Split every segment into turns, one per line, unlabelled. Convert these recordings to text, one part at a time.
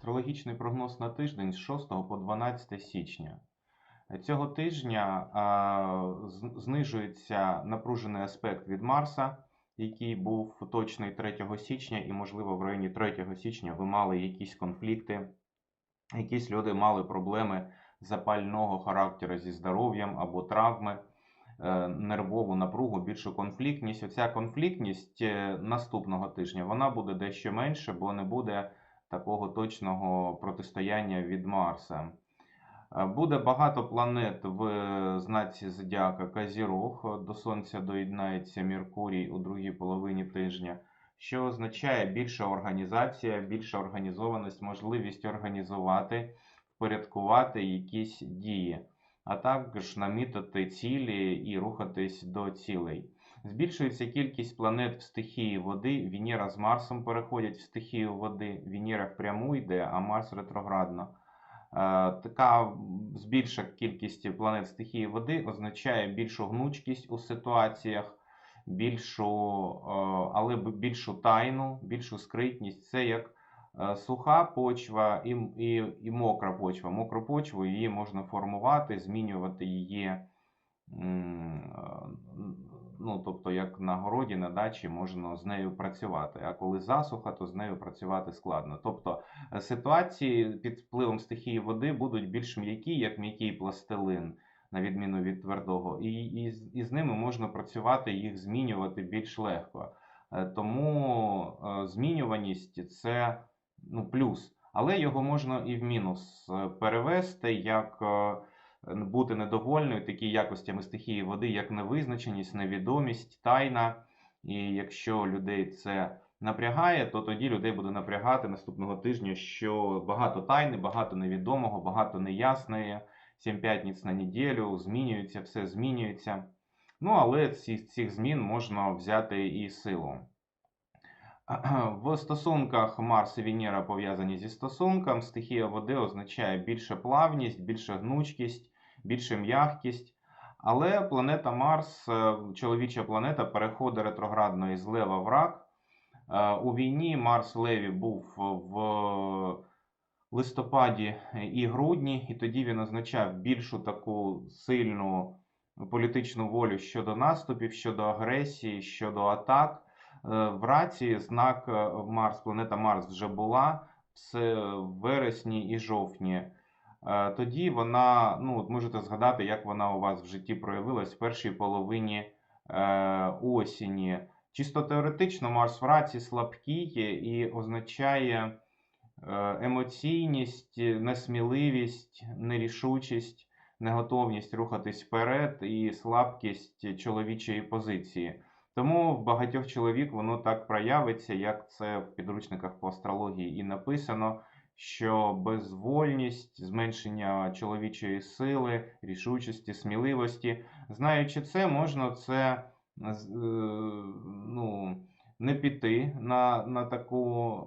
Астрологічний прогноз на тиждень з 6 по 12 січня. Цього тижня знижується напружений аспект від Марса, який був точний 3 січня, і, можливо, в районі 3 січня ви мали якісь конфлікти, якісь люди мали проблеми запального характеру зі здоров'ям або травми, е, нервову напругу, більшу конфліктність. Оця конфліктність е, наступного тижня вона буде дещо менше, бо не буде такого точного протистояння від Марса. Е, Буде багато планет в знаці Зодіака Казірог. До Сонця доєднається Меркурій у другій половині тижня, що означає більша організація, більша організованість, можливість організувати, впорядкувати якісь дії, а також намітити цілі і рухатись до цілей. Збільшується кількість планет в стихії води. Венера з Марсом переходять в стихію води. Венера впряму йде, а Марс ретроградно. Е, Така збільша кількість планет стихії води означає більшу гнучкість у ситуаціях, більшу, е, але більшу тайну, більшу скритність. Це як е, суха почва і, і, і мокра почва. Мокру почву її можна формувати, змінювати її. Ну, тобто, як на городі, на дачі можна з нею працювати. А коли засуха, то з нею працювати складно. Тобто е, ситуації під впливом стихії води будуть більш м'які, як м'який пластилин, на відміну від твердого, і, і, і з ними можна працювати, їх змінювати більш легко. Е, Тому е, змінюваність це ну, плюс, але його можна і в мінус перевести, як бути недовольною такі якостями стихії води, як невизначеність, невідомість, тайна. І якщо людей це напрягає, то тоді людей буде напрягати наступного тижня, що багато тайни, багато невідомого, багато неясної, сім п'ятниць на неділю, змінюється, все змінюється. Ну, але ці, цих змін можна взяти і силу. В стосунках Марс і Венера пов'язані зі стосунком. Стихія води означає більше плавність, більше гнучкість, більше м'якість. Але планета Марс, е, чоловіча планета, переходить ретроградно із Лева в рак. Е, У війні Марс Леві був в листопаді і грудні, і тоді він означав більшу таку сильну політичну волю щодо наступів, щодо агресії, щодо атак. Е, В раці знак е, Марс, планета Марс вже була в вересні і жовтні. Е, Тоді вона, ну от можете згадати, як вона у вас в житті проявилась в першій половині е, осені. Чисто теоретично Марс в раці слабкий і означає е, емоційність, несміливість, нерішучість, неготовність рухатись вперед і слабкість чоловічої позиції. Тому в багатьох чоловік воно так проявиться, як це в підручниках по астрології і написано, що безвольність, зменшення чоловічої сили, рішучості, сміливості. Знаючи це, можна це е, ну, не піти на, на таку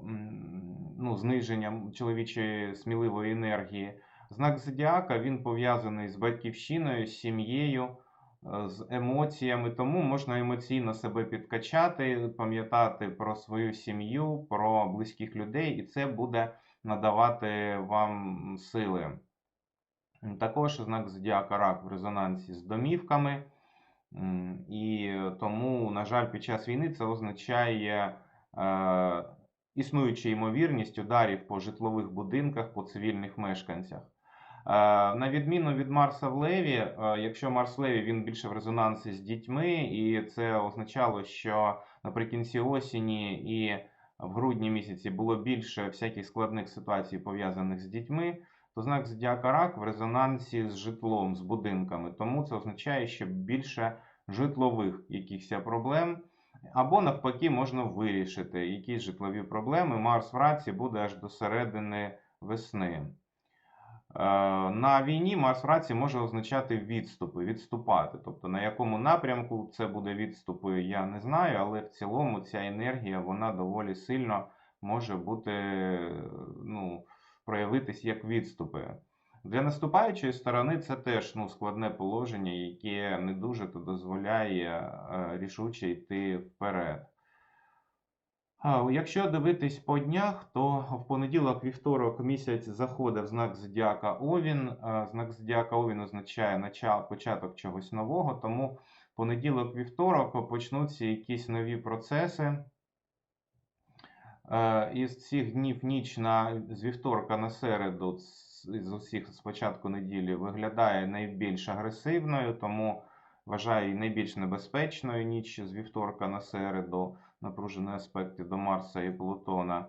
ну, зниження чоловічої сміливої енергії. Знак зодіака він пов'язаний з батьківщиною, з сім'єю, з емоціями, тому можна емоційно себе підкачати, пам'ятати про свою сім'ю, про близьких людей, і це буде надавати вам сили. Також знак зодіака рак в резонансі з домівками. І тому, на жаль, під час війни це означає е, існуючу ймовірність ударів по житлових будинках, по цивільних мешканцях. Е, На відміну від Марса в Леві, е, якщо Марс в Леві він більше в резонансі з дітьми, і це означало, що наприкінці осені і в грудні місяці було більше всяких складних ситуацій пов'язаних з дітьми, то знак зодіака рак в резонансі з житлом, з будинками. Тому це означає, що більше житлових якихось проблем. Або навпаки можна вирішити якісь житлові проблеми. Марс в раці буде аж до середини весни. Е, На війні Марс може означати відступи, відступати. Тобто на якому напрямку це буде відступи, я не знаю, але в цілому ця енергія вона доволі сильно може бути, ну, проявитись як відступи. Для наступаючої сторони це теж ну, складне положення, яке не дуже то дозволяє е, рішуче йти вперед. Якщо дивитись по днях, то в понеділок, вівторок місяць заходить в знак Зодіака Овін. Знак Зодіака Овін означає начало, початок чогось нового, тому понеділок, вівторок почнуться якісь нові процеси. Е, Із цих днів ніч на з вівторка на середу, з усіх з початку неділі, виглядає найбільш агресивною, тому вважаю її найбільш небезпечною ніч з вівторка на середу, напружені аспекти до Марса і Плутона.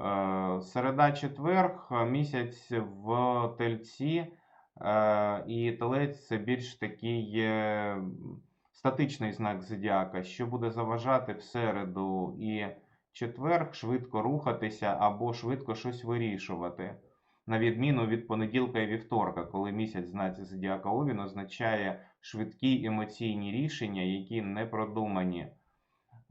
Е, Середа четверг, місяць в тельці, е, і телець це більш такий статичний знак зодіака, що буде заважати в середу і четверг швидко рухатися або швидко щось вирішувати. На відміну від понеділка і вівторка, коли місяць знаці зодіака Овін означає швидкі емоційні рішення, які не продумані.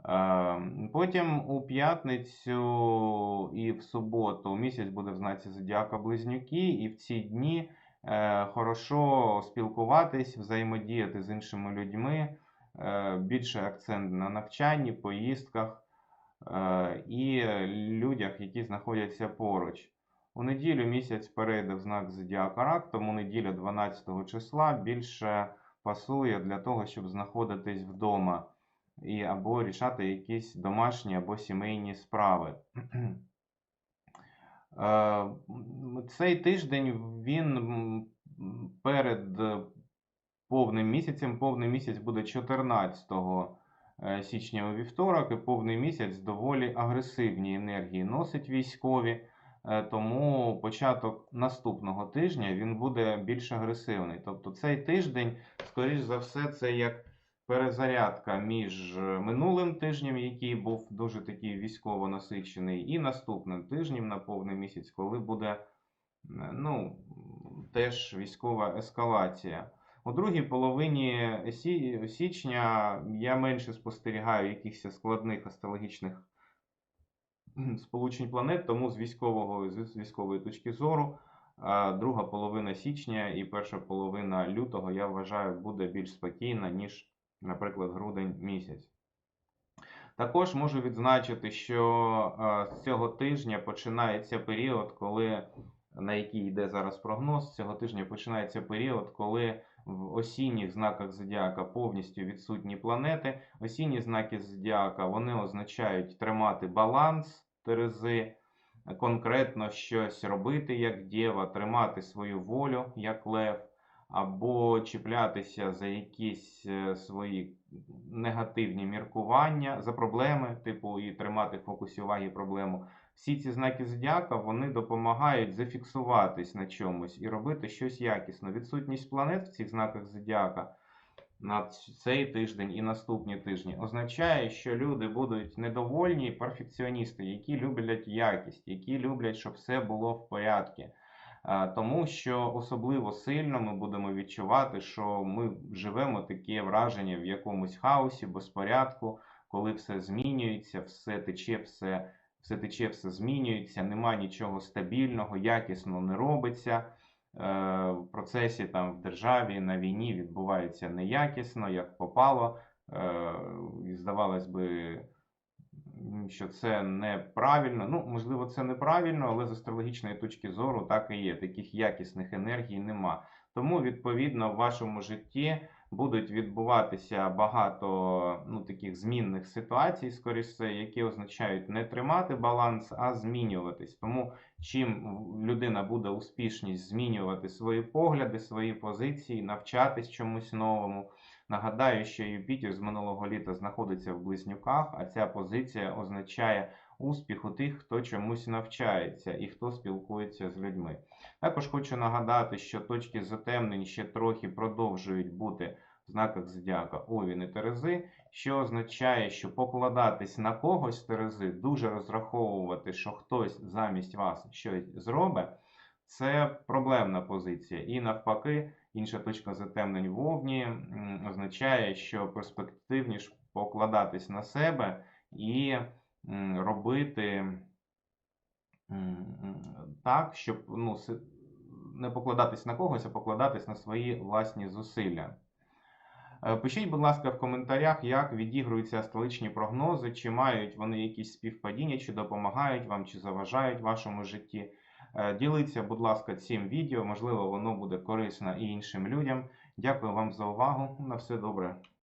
Е, Потім у п'ятницю і в суботу місяць буде в знаці Зодіака Близнюки, і в ці дні е, хорошо спілкуватись, взаємодіяти з іншими людьми, е, більше акцент на навчанні, поїздках і людях, які знаходяться поруч. У неділю місяць перейде в знак Зодіака Рак, тому неділя 12 числа більше пасує для того, щоб знаходитись вдома і або рішати якісь домашні або сімейні справи. Е, Цей тиждень він перед повним місяцем. Повний місяць буде 14 е, січня у вівторок, і повний місяць доволі агресивні енергії носить військові. Е, Тому початок наступного тижня він буде більш агресивний. Тобто цей тиждень, скоріш за все, це як перезарядка між е, минулим тижнем, який був дуже такий військово насичений, і наступним тижнем на повний місяць, коли буде е, ну, теж військова ескалація. У другій половині січня я менше спостерігаю якихось складних астрологічних сполучень планет, тому з військового з військової точки зору, друга половина січня і перша половина лютого я вважаю буде більш спокійна, ніж, наприклад, грудень місяць. Також можу відзначити, що з цього тижня починається період, коли на який йде зараз прогноз, з цього тижня починається період, коли в осінніх знаках зодіака повністю відсутні планети. Осінні знаки зодіака вони означають тримати баланс Терези, конкретно щось робити як дєва, тримати свою волю як лев, або чіплятися за якісь е, свої негативні міркування, за проблеми, типу, і тримати в фокусі уваги проблему. Всі ці знаки зодіака вони допомагають зафіксуватись на чомусь і робити щось якісно. Відсутність планет в цих знаках зодіака на цей тиждень і наступні тижні означає, що люди будуть недовольні перфекціоністи, які люблять якість, які люблять, щоб все було в порядку. Е, Тому що особливо сильно ми будемо відчувати, що ми живемо таке враження в якомусь хаосі, безпорядку, коли все змінюється, все тече, все, все тече, все змінюється, нема нічого стабільного, якісно не робиться. Процесі там в державі на війні відбувається неякісно, як попало. Е, І здавалось би, що це неправильно. Ну, можливо, це неправильно, але з астрологічної точки зору так і є. Таких якісних енергій нема. Тому, відповідно, в вашому житті будуть відбуватися багато ну, таких змінних ситуацій, скоріше, які означають не тримати баланс, а змінюватись. Тому чим людина буде успішність змінювати свої погляди, свої позиції, навчатись чомусь новому. Нагадаю, що Юпітер з минулого літа знаходиться в близнюках, а ця позиція означає успіх у тих, хто чомусь навчається і хто спілкується з людьми. Також хочу нагадати, що точки затемнень ще трохи продовжують бути в знаках зодіака Овін і Терези, що означає, що покладатись на когось Терези, дуже розраховувати, що хтось замість вас щось зробить, це проблемна позиція. І навпаки, інша точка затемнень в Овні означає, що перспективніше покладатись на себе і робити так, щоб ну, не покладатись на когось, а покладатись на свої власні зусилля. Е, Пишіть, будь ласка, в коментарях, як відігруються столичні прогнози, чи мають вони якісь співпадіння, чи допомагають вам, чи заважають вашому житті. Е, Діліться, будь ласка, цим відео, можливо, воно буде корисно і іншим людям. Дякую вам за увагу. На все добре.